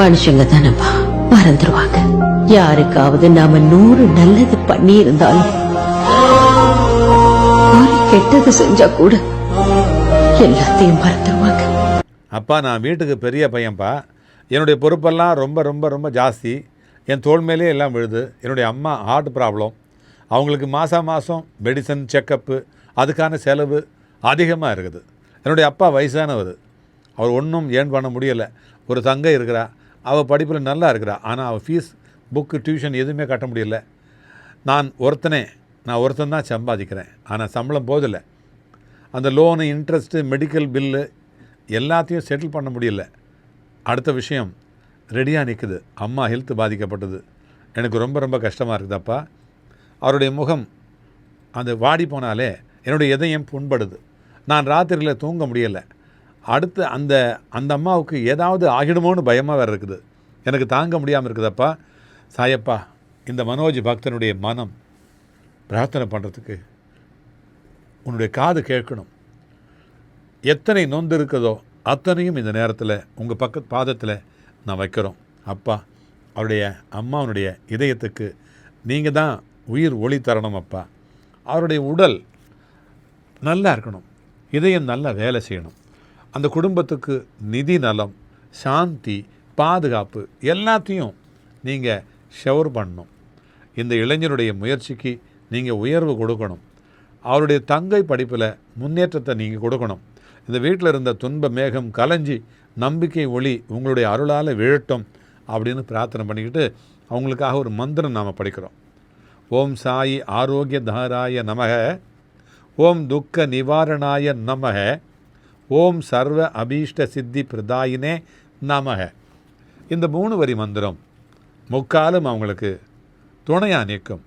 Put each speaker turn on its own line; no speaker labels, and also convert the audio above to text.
மனுஷங்க தானப்பா மறந்துருவாங்க. யாருக்காவது நாம நூறு நல்லது பண்ணி இருந்தாலும் கெட்டது செஞ்சா கூட எல்லாத்தையும் மறந்துருவாங்க.
அப்பா நான் வீட்டுக்கு பெரிய பையன்ப்பா என்னுடைய பொறுப்பெல்லாம் ரொம்ப ரொம்ப ரொம்ப ஜாஸ்தி. என் தோல் மேலே எல்லாம் விழுது. என்னுடைய அம்மா ஹார்ட் ப்ராப்ளம் அவங்களுக்கு மாதம் மாதம் மெடிசன் செக்கப்பு அதுக்கான செலவு அதிகமாக இருக்குது. என்னுடைய அப்பா வயசானவர். அவர் ஒன்றும் ஏன் பண்ண முடியலை? ஒரு தங்கை இருக்கிறா. அவள் படிப்பில் நல்லா இருக்கிறா. ஆனால் அவள் ஃபீஸ் புக்கு டியூஷன் எதுவுமே கட்ட முடியல. நான் ஒருத்தனே நான் ஒருத்தன் தான் சம்பாதிக்கிறேன். ஆனால் சம்பளம் போதில்லை. அந்த லோனு இன்ட்ரெஸ்ட்டு மெடிக்கல் பில்லு எல்லாத்தையும் செட்டில் பண்ண முடியல. அடுத்த விஷயம் ரெடியாக நிற்குது அம்மா ஹெல்த் பாதிக்கப்பட்டது. எனக்கு ரொம்ப ரொம்ப கஷ்டமாக இருக்குதப்பா. அவருடைய முகம் அந்த வாடி போனாலே என்னுடைய இதயம் புண்படுது. நான் ராத்திரியில் தூங்க முடியலை. அடுத்து அந்த அந்த அம்மாவுக்கு ஏதாவது ஆகிடுமோன்னு பயமாக வேறு இருக்குது. எனக்கு தாங்க முடியாமல் இருக்குதப்பா. சாயப்பா இந்த மனோஜ் பக்தனுடைய மனம் பிரார்த்தனை பண்ணுறதுக்கு உன்னுடைய காது கேட்கணும். எத்தனை நொந்து இருக்குதோ அத்தனையும் இந்த நேரத்தில் உங்கள் பக்க பாதத்தில் நான் வைக்கிறோம். அப்பா அவருடைய அம்மாவனுடைய இதயத்துக்கு நீங்கள் தான் உயிர் ஒளி தரணும் அப்பா. அவருடைய உடல் நல்லா இருக்கணும். இதயம் நல்லா வேலை செய்யணும். அந்த குடும்பத்துக்கு நிதி நலம் சாந்தி பாதுகாப்பு எல்லாத்தையும் நீங்கள் ஷவர் பண்ணணும். இந்த இளைஞருடைய முயற்சிக்கு நீங்கள் உயர்வு கொடுக்கணும். அவருடைய தங்கை படிப்பில் முன்னேற்றத்தை நீங்கள் கொடுக்கணும். இந்த வீட்டில் இருந்த துன்ப மேகம் கலைஞ்சி நம்பிக்கை ஒளி உங்களுடைய அருளால் விழட்டும் அப்படின்னு பிரார்த்தனை பண்ணிக்கிட்டு அவங்களுக்காக ஒரு மந்திரம் நாம் படிக்கிறோம். ஓம் சாயி ஆரோக்கிய தாராய நமக. ஓம் துக்க நிவாரணாய நமக. ஓம் சர்வ அபீஷ்ட சித்தி பிரதாயினே நமக. இந்த மூணு வரி மந்திரம் முக்காலும் அவங்களுக்கு துணையாக நிற்கும்.